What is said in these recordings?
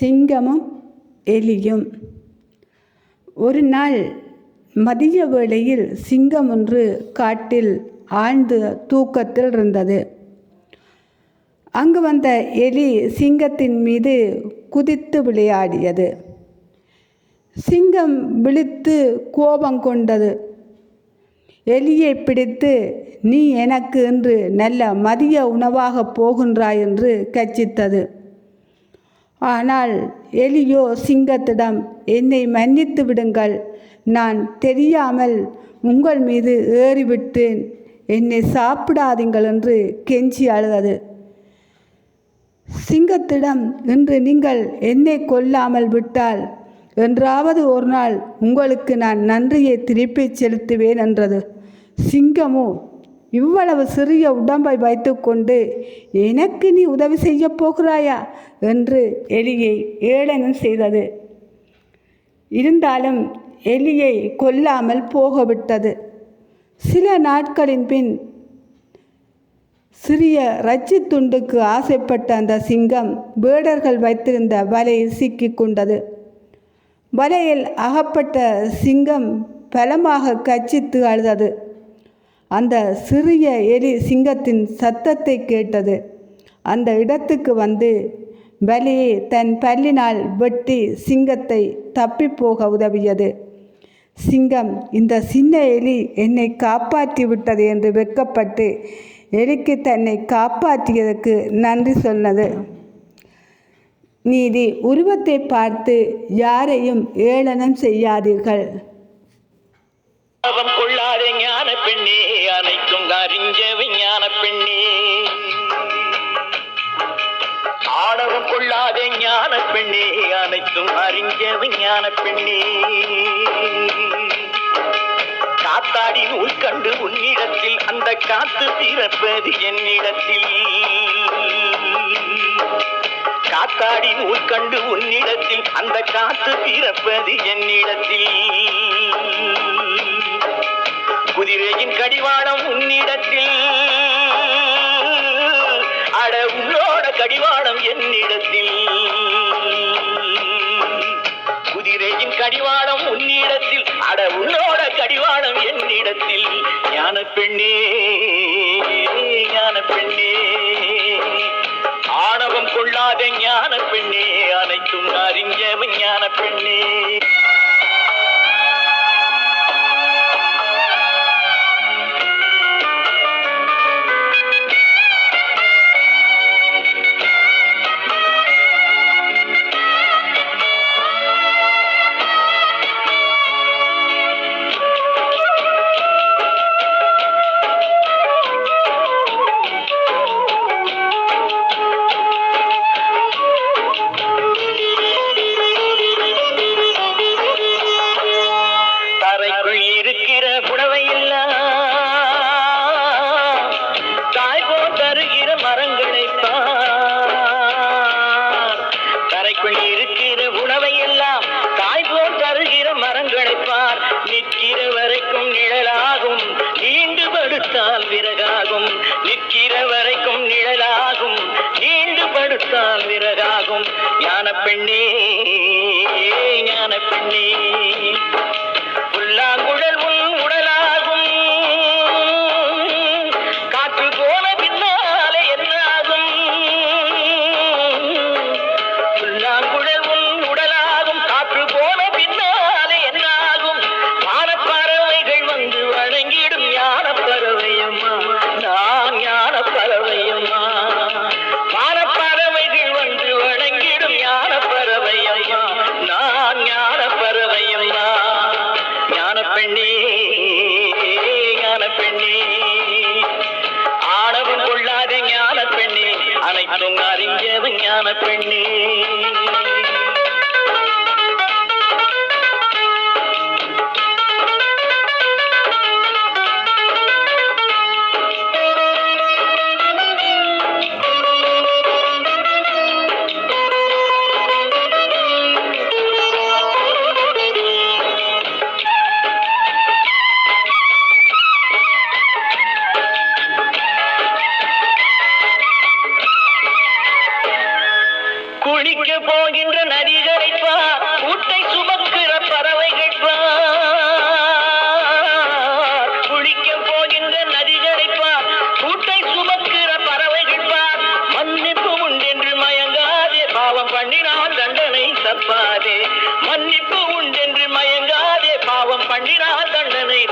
சிங்கமும் எலியும். ஒரு நாள் மதிய வேளையில் சிங்கம் ஒன்று காட்டில் ஆழ்ந்து தூக்கத்தில் இருந்தது. அங்கு வந்த எலி சிங்கத்தின் மீது குதித்து விளையாடியது. சிங்கம் விழித்து கோபம் கொண்டது. எலியை பிடித்து நீ எனக்கு இன்று நல்ல மதிய உணவாகப் போகின்றாய் என்று கச்சித்தது ஆனால் எலியோ சிங்கத்திடம் என்னை மன்னித்து விடுங்கள். நான் தெரியாமல் உங்கள் மீது ஏறிவிட்டேன். என்னை சாப்பிடாதீங்கள் என்று கெஞ்சி அழுதது. சிங்கத்திடம் இன்று நீங்கள் என்னை கொல்லாமல் விட்டால் என்றாவது ஒரு நாள் உங்களுக்கு நான் நன்றியை திருப்பிச் செலுத்துவேன் என்றது. சிங்கமோ இவ்வளவு சிறிய உடம்பை வைத்துக்கொண்டு எனக்கு நீ உதவி செய்ய போகிறாயா? என்று எலியை ஏளனம் செய்தது. இருந்தாலும் எலியை கொல்லாமல் போகவிட்டது. சில நாட்களின் பின் சிறிய ரச்சி துண்டுக்கு ஆசைப்பட்ட அந்த சிங்கம் வேடர்கள் வைத்திருந்த வலையில் சிக்கிக் கொண்டது. வலையில் அகப்பட்ட சிங்கம் பலமாக கச்சித்து அழுதது. அந்த சிறிய எலி சிங்கத்தின் சத்தத்தை கேட்டது. அந்த இடத்துக்கு வந்து வலியை தன் பல்லினால் வெட்டி சிங்கத்தை தப்பிப்போக உதவியது. சிங்கம் இந்த சின்ன எலி என்னை காப்பாற்றி விட்டது என்று வெட்கப்பட்டு எலிக்கு தன்னை காப்பாற்றியதற்கு நன்றி சொன்னது. நீதி உருவத்தை பார்த்து யாரையும் ஏளனம் செய்யாதீர்கள். விஞ்ஞான பெண்ணே அனைத்தும் அறிஞ்ச விஞ்ஞான பெண்ணே. ஆடவும் கொள்ளாத ஞான பெண்ணே அனைத்தும் அறிஞ்ச விஞ்ஞான பெண்ணே. காத்தாடி நூல் கண்டு உன்னிடத்தில் அந்த காத்து பிறப்பது என்னிடத்தில். காத்தாடி நூல் கண்டு உன்னிடத்தில் அந்த காத்து பிறப்பது என்னிடத்தில். குதிரையின் கடிவாளம் உன்னிடத்தில். அட உன்னோட கடிவாளம் என்னிடத்தில். குதிரையின் கடிவாளம் உன்னிடத்தில். அட உன்னோட கடிவாளம் என்னிடத்தில். ஞான பெண்ணே ஞான பெண்ணே. ஆணவம் கொள்ளாத ஞான பெண்ணே அனைத்தும் அறிஞ்சவன் ஞான பெண்ணே. நிற்கிற வரைக்கும் நிழலாகும் நீண்டு படுத்தால் விறகாகும். ஞான பெண்ணே ஞான பெண்ணே அனைத்தும் அறிஞ்சவன் பெண்ணே குளிக்க போகின்ற நதிகளை கூட்டை சுமக்கிற பறவைகள் குளிக்க போகின்ற நதிகளை கூட்டை சுமக்கிற பறவைகள் பார் மன்னிப்பு உண்டென்று மயங்காதே பாவம் பண்ணினால் தண்டனை தப்பாதே மன்னிப்பு உண்டென்று மயங்காதே பாவம் பண்ணினால் தண்டனை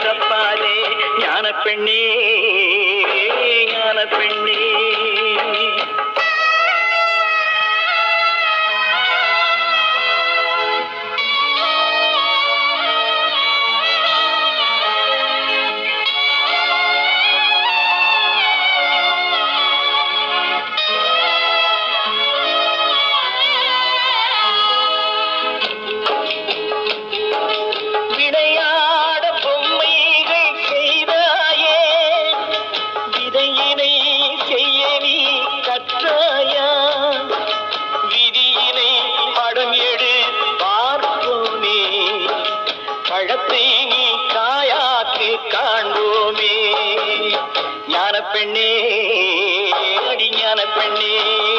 பெண்ணே அடிஞான பெண்ணே.